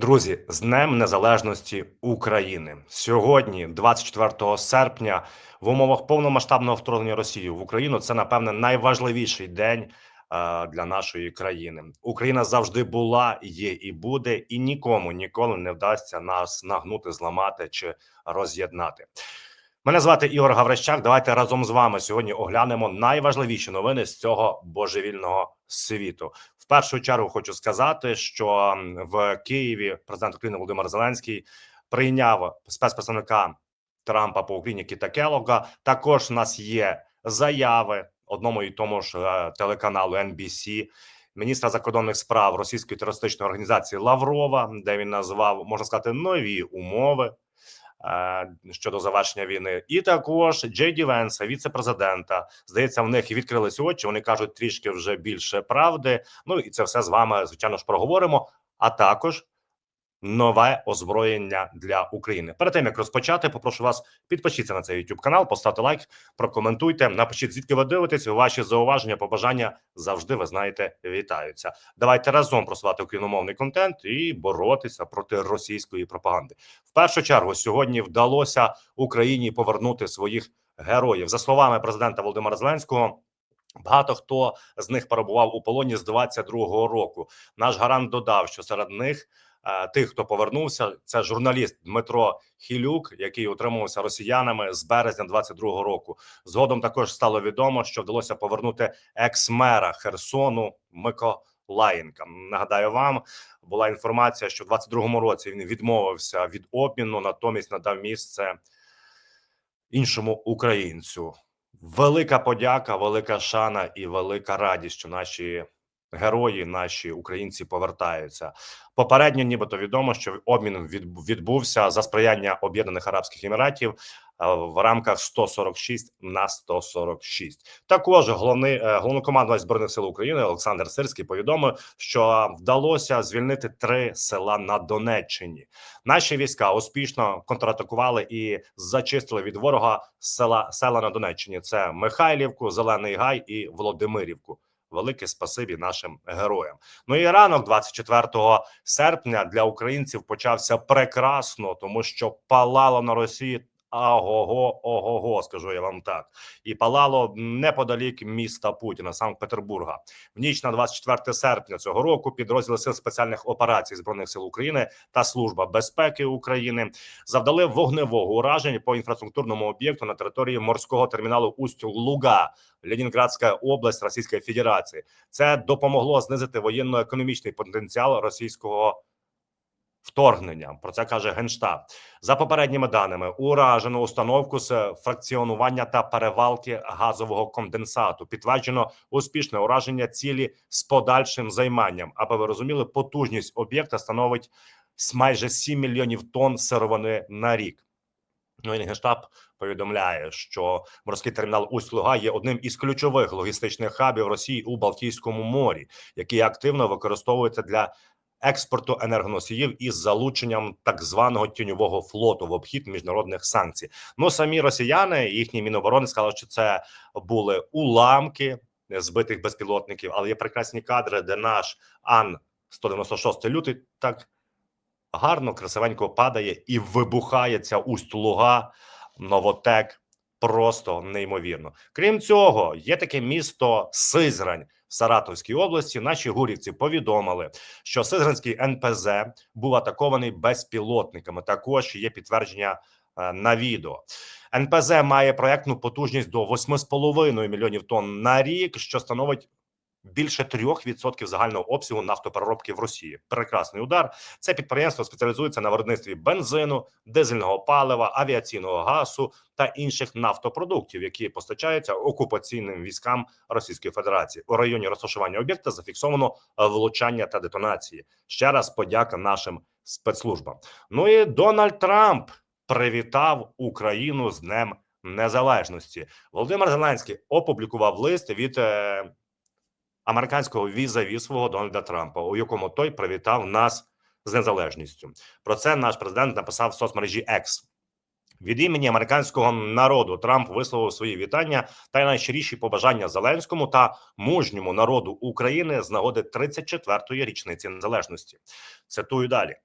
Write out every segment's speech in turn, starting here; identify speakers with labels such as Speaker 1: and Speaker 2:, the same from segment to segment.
Speaker 1: Друзі, з Днем Незалежності України сьогодні, 24 серпня, в умовах повномасштабного вторгнення Росії в Україну, це напевне найважливіший день е, для нашої країни. Україна завжди була, є і буде, і нікому ніколи не вдасться нас нагнути, зламати чи роз'єднати. Мене звати Ігор Гаврищак. Давайте разом з вами сьогодні оглянемо найважливіші новини з цього божевільного світу. Першу чергу хочу сказати, що в Києві президент України Володимир Зеленський прийняв спецпредставника Трампа по Україні Кіта Келога. Також у нас є заяви одному і тому ж е, телеканалу NBC, міністра закордонних справ російської терористичної організації Лаврова, де він назвав можна сказати нові умови щодо завершення війни, і також Джей Ді Венса, віце-президента. Здається, в них і відкрилися очі. Вони кажуть трішки вже більше правди. Ну і це все з вами звичайно ж проговоримо. А також нове озброєння для України. Перед тим як розпочати, попрошу вас підпишіться на цей YouTube канал, поставте лайк, прокоментуйте, напишіть звідки ви дивитесь. Ваші зауваження, побажання завжди ви знаєте вітаються. Давайте разом просувати україномовний контент і боротися проти російської пропаганди. В першу чергу сьогодні вдалося Україні повернути своїх героїв за словами президента Володимира Зеленського. Багато хто з них перебував у полоні з 22-го року. Наш гарант додав, що серед них тих, хто повернувся, це журналіст Дмитро Хілюк, який утримувався росіянами з березня 22-го року. Згодом також стало відомо, що вдалося повернути екс-мера Херсону Миколаєнка. Нагадаю вам, була інформація, що в 22-му році він відмовився від обміну, натомість надав місце іншому українцю. Велика подяка, велика шана і велика радість, що наші герої, наші українці повертаються. Попередньо, нібито відомо, що обмін відбувся за сприяння Об'єднаних Арабських Еміратів е, в рамках 146 на 146. Також головний е, головнокомандувач збройних сил України Олександр Сирський повідомив, що вдалося звільнити три села на Донеччині. Наші війська успішно контратакували і зачистили від ворога села села на Донеччині. Це Михайлівку, Зелений Гай і Володимирівку. Велике спасибі нашим героям. Ну і ранок, 24 серпня, для українців почався прекрасно, тому що палало на Росії. Агого, ого, скажу я вам так, і палало неподалік міста Путіна, Санкт-Петербурга. В ніч на 24 серпня цього року підрозділи сил спеціальних операцій збройних сил України та служба безпеки України завдали вогневого ураження по інфраструктурному об'єкту на території морського терміналу Усть-Луга, Ленінградська область Російської Федерації. Це допомогло знизити воєнно-економічний потенціал російського. Вторгнення про це каже генштаб за попередніми даними. Уражено установку з фракціонування та перевалки газового конденсату. Підтверджено успішне ураження цілі з подальшим займанням. Аби ви розуміли, потужність об'єкта становить майже 7 мільйонів тонн сировини на рік. Ну і генштаб повідомляє, що морський термінал Усть-Луга є одним із ключових логістичних хабів Росії у Балтійському морі, який активно використовується для експорту енергоносіїв із залученням так званого тіньового флоту в обхід міжнародних санкцій. Ну самі росіяни, їхні міноборони сказали, що це були уламки збитих безпілотників, але є прекрасні кадри, де наш Ан 196 лютий так гарно, красивенько падає і вибухає ця усть-луга, новотек. Просто неймовірно. Крім цього, є таке місто Сизрань в Саратовській області. Наші гурівці повідомили, що Сизранський НПЗ був атакований безпілотниками. Також є підтвердження е, на відео. НПЗ має проектну потужність до 8,5 мільйонів тонн на рік, що становить більше 3% загального обсягу нафтопереробки в Росії. Прекрасний удар. Це підприємство спеціалізується на виробництві бензину, дизельного палива, авіаційного газу та інших нафтопродуктів, які постачаються окупаційним військам Російської Федерації. У районі розташування об'єкта зафіксовано е, влучання та детонації. Ще раз подяка нашим спецслужбам. Ну і Дональд Трамп привітав Україну з Днем Незалежності. Володимир Зеленський опублікував лист від. Американського візаві свого Дональда Трампа, у якому той привітав нас з незалежністю. Про це наш президент написав в соцмережі X. Від імені американського народу Трамп висловив свої вітання та найщиріші побажання Зеленському та мужньому народу України з нагоди 34-ї річниці незалежності. Цитую далі.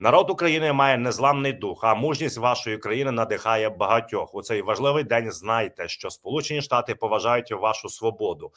Speaker 1: Народ України має незламний дух, а мужність вашої країни надихає багатьох. У цей важливий день знайте, що Сполучені Штати поважають вашу свободу,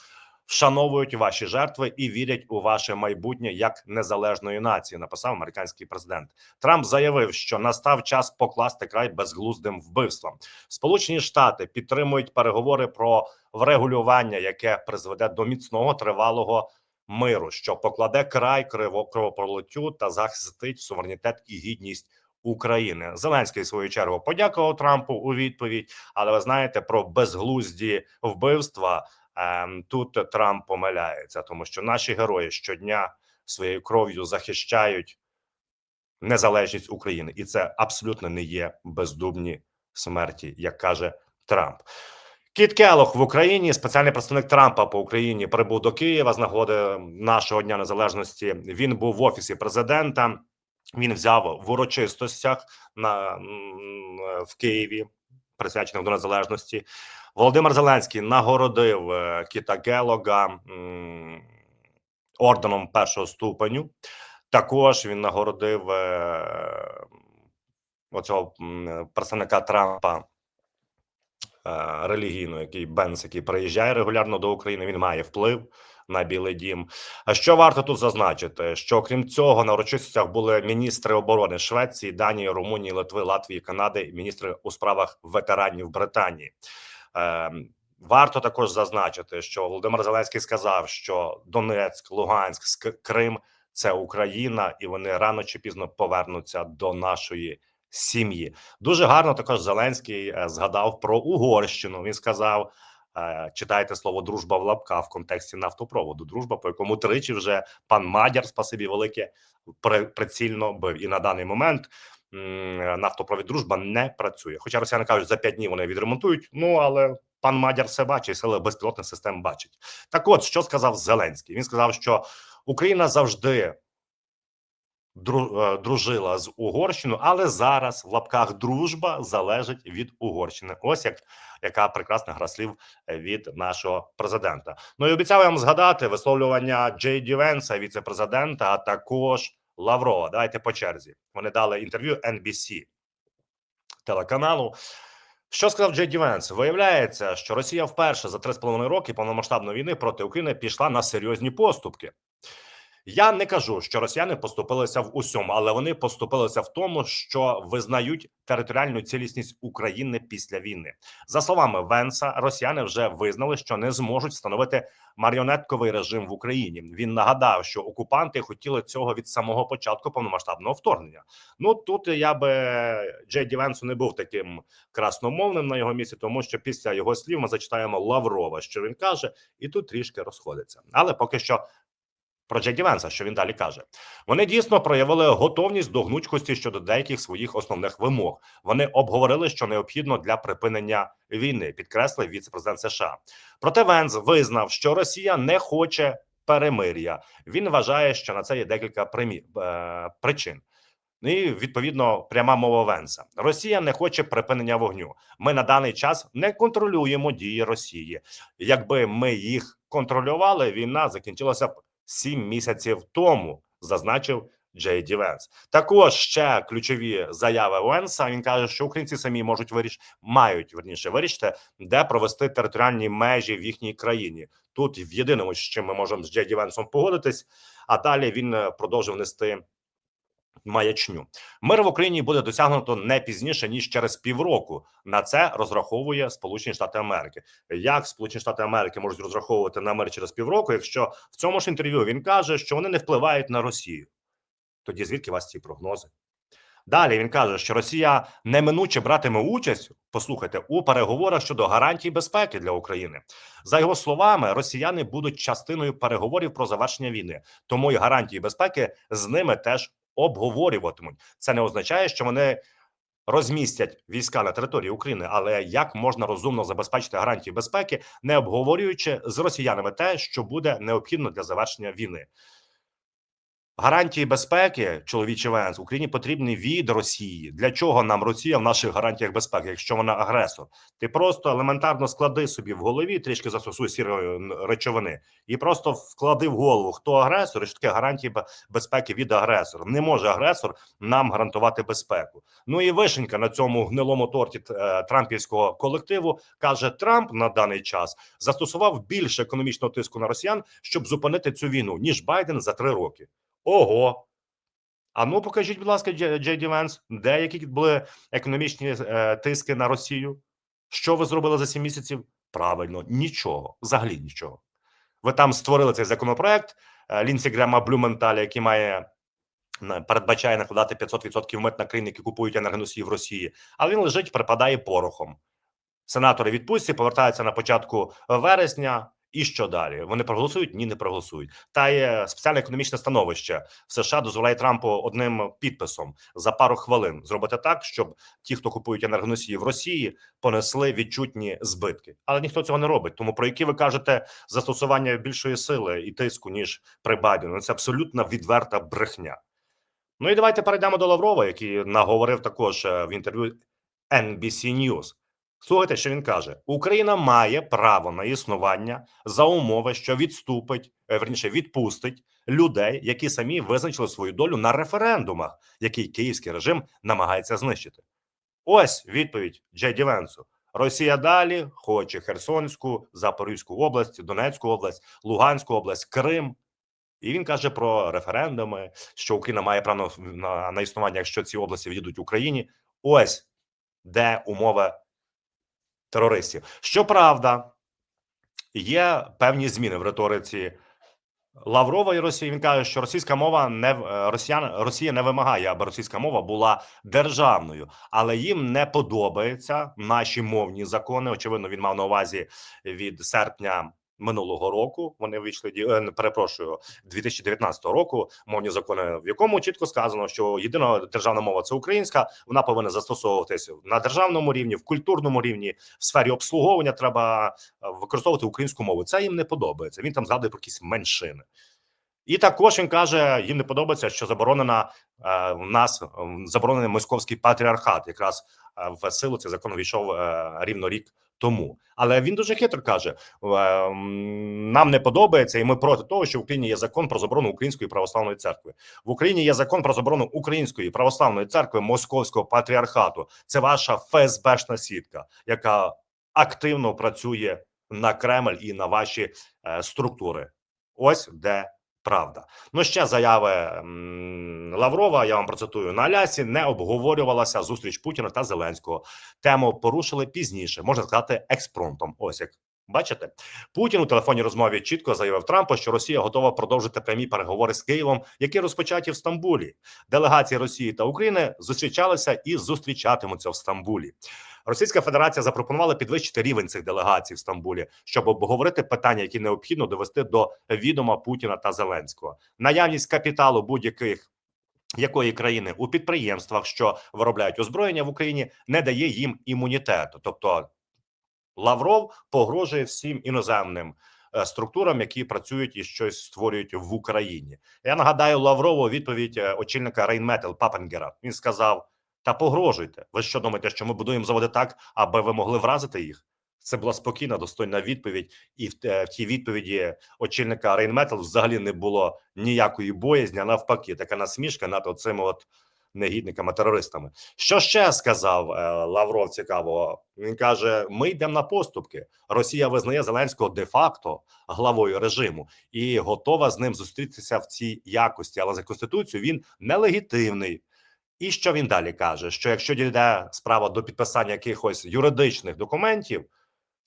Speaker 1: вшановують ваші жертви і вірять у ваше майбутнє як незалежної нації. Написав американський президент. Трамп заявив, що настав час покласти край безглуздим вбивствам. Сполучені Штати підтримують переговори про врегулювання, яке призведе до міцного тривалого миру, що покладе край кровопролиттю та захистить суверенітет і гідність України. Зеленський в свою чергу подякував Трампу у відповідь, але ви знаєте про безглузді вбивства. Ем, Тут Трамп помиляється, тому що наші герої щодня своєю кров'ю захищають незалежність України, і це абсолютно не є бездумні смерті, як каже Трамп. Кіт Келох в Україні, спеціальний представник Трампа по Україні, прибув до Києва з нагоди нашого дня незалежності. Він був в офісі президента. Він взяв в урочистостях на в Києві, присвячених до незалежності. Володимир Зеленський нагородив е, Кіта Гелога орденом першого ступеню. Також він нагородив е, оцього представника Трампа е, релігійного, який Бенс, який приїжджає регулярно до України. Він має вплив на Білий Дім. А що варто тут зазначити? Що крім цього на урочистостях були міністри оборони Швеції, Данії, Румунії, Литви, Латвії, Канади, міністри у справах ветеранів Британії. Е, Варто також зазначити, що Володимир Зеленський сказав, що Донецьк, Луганськ, Крим це Україна, і вони рано чи пізно повернуться до нашої сім'ї. Дуже гарно також Зеленський е, згадав про Угорщину. Він сказав: е, читайте слово дружба в лапках в контексті нафтопроводу. Дружба, по якому тричі вже пан Мадяр, спасибі велике, при- прицільно бив. І на даний момент нафтопровід дружба не працює. Хоча росіяни кажуть, за п'ять днів вони відремонтують. Ну але пан Мадяр все бачить, сили безпілотних систем бачить. Так, от що сказав Зеленський? Він сказав, що Україна завжди е, дружила з Угорщиною, але зараз в лапках дружба залежить від Угорщини. Ось як яка прекрасна гра слів е, від нашого президента. Ну і обіцяв вам згадати висловлювання Джей Ді Венса, віце-президента, а також Лаврова. Давайте по черзі. Вони дали інтерв'ю NBC телеканалу. Що сказав Джей Ді Венс? Виявляється, що Росія вперше за 3,5 роки повномасштабної війни проти України пішла на серйозні поступки. Я не кажу, що росіяни поступилися в усьому, але вони поступилися в тому, що визнають територіальну цілісність України після війни. За словами Венса, росіяни вже визнали, що не зможуть встановити маріонетковий режим в Україні. Він нагадав, що окупанти хотіли цього від самого початку повномасштабного вторгнення. Ну тут я би Джей Венсу не був таким красномовним на його місці, тому що після його слів ми зачитаємо Лаврова, що він каже, і тут трішки розходиться. Але поки що про Джей Ді Венса, що він далі каже. Вони дійсно проявили готовність до гнучкості щодо деяких своїх основних вимог. Вони обговорили, що необхідно для припинення війни, підкреслив віце-президент США. Проте Венс визнав, що Росія не хоче перемир'я. Він вважає, що на це є декілька примі... е, причин. І відповідно пряма мова Венса. Росія не хоче припинення вогню. Ми на даний час не контролюємо дії Росії. Якби ми їх контролювали, війна закінчилася б сім місяців тому, зазначив Джей Ді. Також ще ключові заяви Венса. Він каже, що українці самі можуть виріш... мають верніше вирішити, де провести територіальні межі в їхній країні. Тут в єдиному, з чим ми можемо з Джей Ді Венсом погодитись. А далі він е, продовжив нести маячню. Мир в Україні буде досягнуто не пізніше ніж через півроку. На це розраховує Сполучені Штати Америки. Як Сполучені Штати Америки можуть розраховувати на мир через півроку, якщо в цьому ж інтерв'ю він каже, що вони не впливають на Росію? Тоді звідки у вас ці прогнози? Далі він каже, що Росія неминуче братиме участь. Послухайте у переговорах щодо гарантій безпеки для України. За його словами, росіяни будуть частиною переговорів про завершення війни, тому і гарантії безпеки з ними теж обговорюватимуть. Це не означає, що вони розмістять війська на території України, але як можна розумно забезпечити гарантії безпеки, не обговорюючи з росіянами те, що буде необхідно для завершення війни. Гарантії безпеки, чоловічий Венс, Україні потрібні від Росії. Для чого нам Росія в наших гарантіях безпеки, якщо вона агресор? Ти просто елементарно склади собі в голові, трішки застосуй сірої речовини, і просто вклади в голову, хто агресор, і що таке гарантії безпеки від агресора. Не може агресор нам гарантувати безпеку. Ну і вишенька на цьому гнилому торті е, трампівського колективу каже Трамп на даний час застосував більше економічного тиску на росіян, щоб зупинити цю війну, ніж Байден за три роки. Ого. А ну покажіть, будь ласка, Дж- Джей Венс, де які були економічні е, тиски на Росію? Що ви зробили за сім місяців? Правильно, нічого, взагалі нічого. Ви там створили цей законопроект е, Лінсі Грема Блюменталя, який має передбачає накладати 500% мит на країни, які купують енергоносії в Росії, але він лежить, припадає порохом. Сенатори відпустці повертаються на початку вересня. І що далі? Вони проголосують? Ні, не проголосують. Та є спеціальне економічне становище в США дозволяє Трампу одним підписом за пару хвилин зробити так, щоб ті, хто купують енергоносії в Росії, понесли відчутні збитки. Але ніхто цього не робить. Тому про які ви кажете застосування більшої сили і тиску ніж при Байдену? Це абсолютно відверта брехня. Ну і давайте перейдемо до Лаврова, який наговорив також е, в інтерв'ю NBC News. Слухайте, що він каже: Україна має право на існування за умови, що відступить, е, верніше відпустить людей, які самі визначили свою долю на референдумах, який київський режим намагається знищити. Ось відповідь Джей Ді Венсу. Росія далі хоче Херсонську, Запорізьку область, Донецьку область, Луганську область, Крим. І він каже про референдуми, що Україна має право на, на існування, якщо ці області відійдуть Україні. Ось де умови терористів. Щоправда, є певні зміни в риториці Лаврова і Росії. Він каже, що російська мова не е, росіян Росія не вимагає, аби російська мова була державною, але їм не подобаються наші мовні закони. Очевидно, він мав на увазі від серпня. Минулого року вони вийшли е, перепрошую 2019 року. Мовні закони, в якому чітко сказано, що єдина державна мова це українська. Вона повинна застосовуватися на державному рівні, в культурному рівні, в сфері обслуговування. Треба е, використовувати українську мову. Це їм не подобається. Він там згадує про якісь меншини. І також він каже: їм не подобається, що заборонена е, в нас е, заборонений московський патріархат. Якраз в силу цей закон війшов е, рівно рік тому. Але він дуже хитро каже: е, нам не подобається, і ми проти того, що в Україні є закон про заборону української православної церкви. В Україні є закон про заборону української православної церкви московського патріархату. Це ваша ФСБшна сітка, яка активно працює на Кремль і на ваші е, структури. Ось де правда. Ну ще заяви Лаврова. Я вам процитую на Алясі. Не обговорювалася зустріч Путіна та Зеленського. Тему порушили пізніше. Можна сказати, експромтом. Ось як. Бачите, Путін у телефонній розмові чітко заявив Трампу, що Росія готова продовжити прямі переговори з Києвом, які розпочаті в Стамбулі. Делегації Росії та України зустрічалися і зустрічатимуться в Стамбулі. Російська Федерація запропонувала підвищити рівень цих делегацій в Стамбулі, щоб обговорити питання, які необхідно довести до відома Путіна та Зеленського. Наявність капіталу будь-яких якої країни у підприємствах, що виробляють озброєння в Україні, не дає їм імунітету. Тобто Лавров погрожує всім іноземним е, структурам, які працюють і щось створюють в Україні. Я нагадаю Лаврову відповідь е, очільника Рейнметал Папенгера. Він сказав: та погрожуйте. Ви що думаєте, що ми будуємо заводи так, аби ви могли вразити їх? Це була спокійна, достойна відповідь, і в, е, в тій відповіді очільника Рейнметал взагалі не було ніякої боязні, навпаки, така насмішка над оцими от негідниками, терористами. Що ще сказав е, Лавров? Цікавого він каже: Ми йдемо на поступки. Росія визнає Зеленського де-факто главою режиму і готова з ним зустрітися в цій якості. Але за конституцією він нелегітимний. І що він далі каже? Що якщо дійде справа до підписання якихось юридичних документів,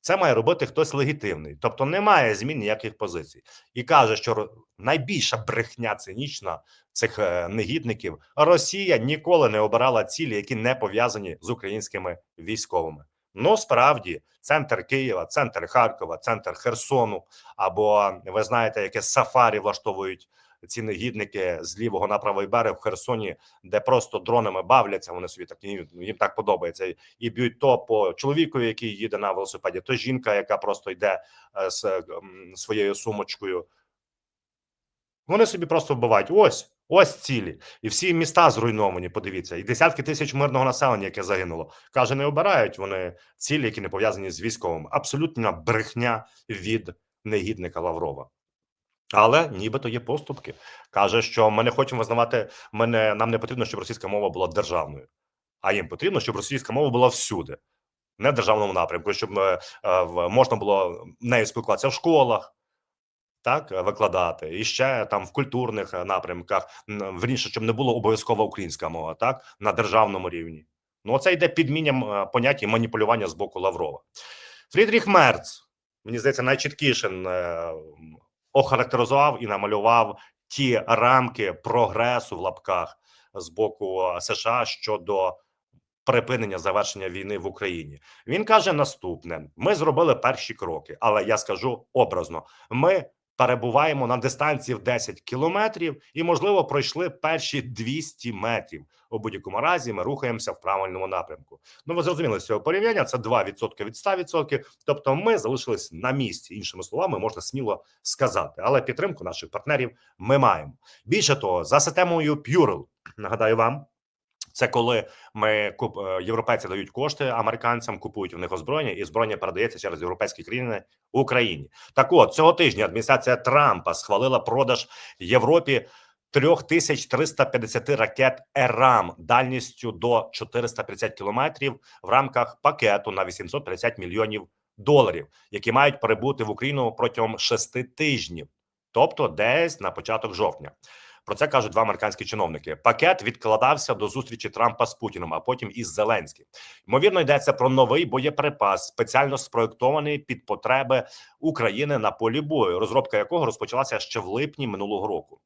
Speaker 1: це має робити хтось легітимний, тобто немає змін ніяких позицій, і каже, що найбільша брехня цинічна цих е, негідників Росія ніколи не обирала цілі, які не пов'язані з українськими військовими. Ну справді, центр Києва, центр Харкова, центр Херсону, або ви знаєте, яке сафарі влаштовують ці негідники з лівого на правий берег в Херсоні, де просто дронами бавляться. Вони собі так їм, так подобається, і б'ють то по чоловікові, який їде на велосипеді, то жінка, яка просто йде е, з своєю сумочкою. Вони собі просто вбивають. Ось, Ось цілі, і всі міста зруйновані. Подивіться, і десятки тисяч мирного населення, яке загинуло. Каже, не обирають вони цілі, які не пов'язані з військовим. Абсолютна брехня від негідника Лаврова. Але нібито є поступки. Каже, що ми не хочемо визнавати. Мене нам не потрібно, щоб російська мова була державною, а їм потрібно, щоб російська мова була всюди, не в державному напрямку, щоб е, е, можна було нею спілкуватися в школах, так е, викладати, і ще там в культурних напрямках. м, Верніше, щоб не було обов'язкова українська мова, так на державному рівні. Ну, це йде підмінням поняття і маніпулювання з боку Лаврова. Фрідріх Мерц, мені здається, найчіткіше охарактеризував і намалював ті рамки прогресу в лапках з боку е, США щодо припинення завершення війни в Україні. Він каже наступне: ми зробили перші кроки, але я скажу образно: ми перебуваємо на дистанції в 10 кілометрів і, можливо, пройшли перші 200 метрів. У будь-якому разі ми рухаємося в правильному напрямку. Ну, ви зрозуміли з цього порівняння. Це 2% від 100%. Тобто, ми залишились на місці. Іншими словами, можна сміло сказати. Але підтримку наших партнерів ми маємо. Більше того, за системою Purell, нагадаю вам. Це коли ми куп е, європейці дають кошти американцям, купують в них озброєння, і зброєння передається через європейські країни Україні. Так от цього тижня адміністрація Трампа схвалила продаж Європі 3350 ракет ЕРАМ дальністю до 450 кілометрів в рамках пакету на 850 мільйонів доларів, які мають перебути в Україну протягом шести тижнів, тобто десь на початок жовтня. Про це кажуть два американські чиновники. Пакет відкладався до зустрічі Трампа з Путіним, а потім із Зеленським. Ймовірно, йдеться про новий боєприпас, спеціально спроектований під потреби України на полі бою, розробка якого розпочалася ще в липні минулого року.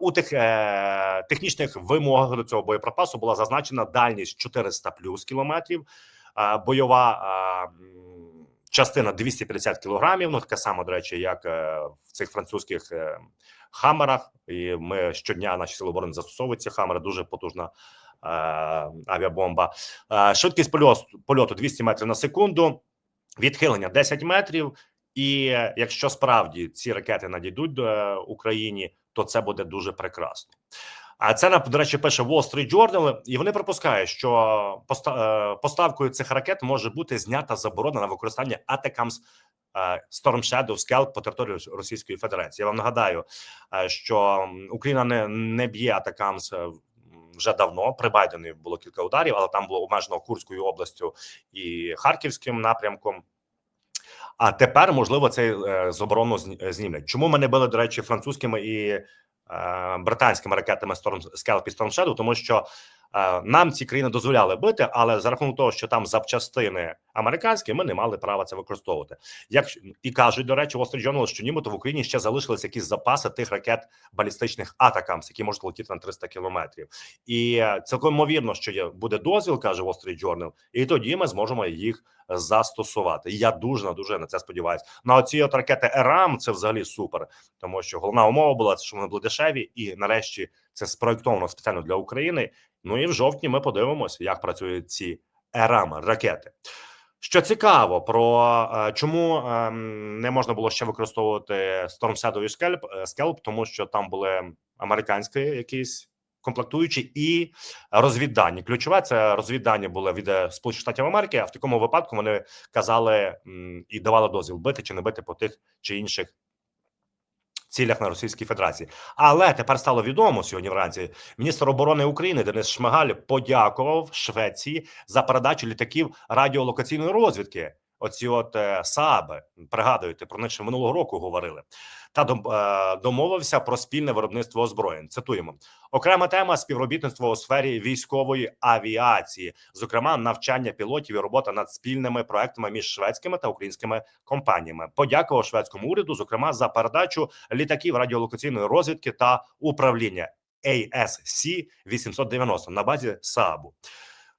Speaker 1: У тих е, технічних вимогах до цього боєприпасу була зазначена дальність 400 плюс кілометрів, бойова частина 250 кілограмів. Ну така сама, до речі, як е, в цих французьких е, хамерах. І ми щодня наші сили оборони застосовують ці хамери. Дуже потужна е, авіабомба. Швидкість польоту, польоту 200 метрів на секунду, відхилення 10 метрів. І якщо справді ці ракети надійдуть до Україні, то це буде дуже прекрасно. А це до речі, пише Wall Street Journal, і вони припускають, що е, поставкою цих ракет може бути знята заборона на використання Атакамс е, Storm Shadow Scalp по території Російської Федерації. Я вам нагадаю, е, що Україна не, не б'є Атакамс вже давно. При Байдені було кілька ударів, але там було обмежено Курською областю і Харківським напрямком. А тепер можливо цей заборону зні- знімлять. Чому ми не били, до речі, французькими і британськими ракетами Storm Scalp і Storm Shadow? Тому що е, нам ці країни дозволяли бити, але за рахунок того, що там запчастини американські, ми не мали права це використовувати. Як і кажуть, до речі, Wall Street що нібито в Україні ще залишились якісь запаси тих ракет балістичних атакамс, які можуть летіти на 300 кілометрів. І е, цілком ймовірно, що є буде дозвіл, каже Wall Street і тоді ми зможемо їх застосувати. Я дуже дуже на це сподіваюся. На оці от ракети ЕРАМ це взагалі супер, тому що головна умова була що вони були дешеві, і нарешті це спроектовано спеціально для України. Ну і в жовтні ми подивимося, як працюють ці ЕРАМ ракети. Що цікаво, про е, чому ем, не можна було ще використовувати Storm Shadow і Scalp, е, Scalp, тому що там були американські якісь комплектуючі і розвіддані. Ключове це розвіддані були від е, Сполучених Штатів Америки. А в такому випадку вони казали і давали дозвіл бити чи не бити по тих чи інших цілях на Російській Федерації. Але тепер стало відомо сьогодні вранці. Міністр оборони України Денис Шмигаль подякував Швеції за передачу літаків радіолокаційної розвідки. Оці от е, СААБи, пригадуєте, про них ще минулого року говорили, та е, домовився про спільне виробництво озброєнь. Цитуємо окрема тема співробітництво у сфері військової авіації, зокрема навчання пілотів і робота над спільними проектами між шведськими та українськими компаніями. Подякував шведському уряду, зокрема за передачу літаків радіолокаційної розвідки та управління ASC 890 на базі СААБу.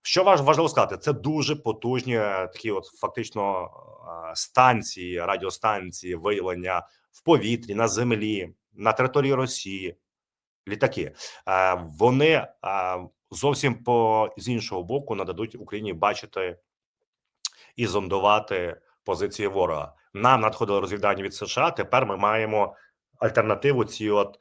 Speaker 1: Що важ- важливо сказати, це дуже потужні е, такі, от фактично е, станції, радіостанції виявлення в повітрі, на землі, на території Росії. Літаки Е, вони зовсім по з іншого боку нададуть Україні бачити і зондувати позиції ворога. Нам надходило розвідання від США. Тепер ми маємо альтернативу ці от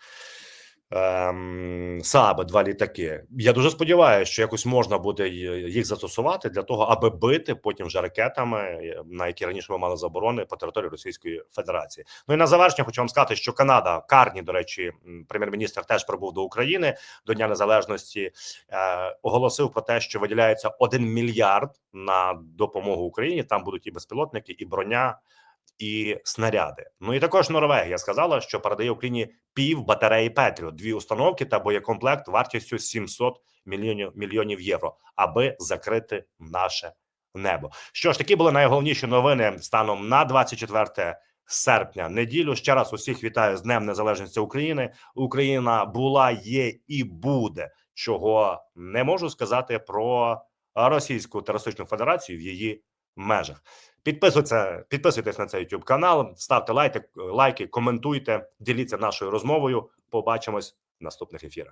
Speaker 1: ем, СААБи, два літаки. Я дуже сподіваюся, що якось можна буде їх застосувати для того, аби бити потім вже ракетами, е, на які раніше ми мали заборони по території Російської Федерації. Ну і на завершення хочу вам сказати, що Канада, Карні, до речі, прем'єр-міністр теж прибув до України до Дня Незалежності. Е, оголосив про те, що виділяється 1 мільярд на допомогу Україні. Там будуть і безпілотники, і броня, і снаряди. Ну і також Норвегія сказала, що передає Україні пів батареї Петріот, дві установки та боєкомплект вартістю 700 мільйонів мільйонів євро, аби закрити наше небо. Що ж, такі були найголовніші новини станом на 24 серпня. Неділю ще раз усіх вітаю з Днем Незалежності України. Україна була, є і буде. Чого не можу сказати про Російську терористичну федерацію в її межах. Підписуйтеся, підписуйтесь на цей YouTube канал, ставте лайки, лайки, коментуйте, діліться нашою розмовою. Побачимось в наступних ефірах.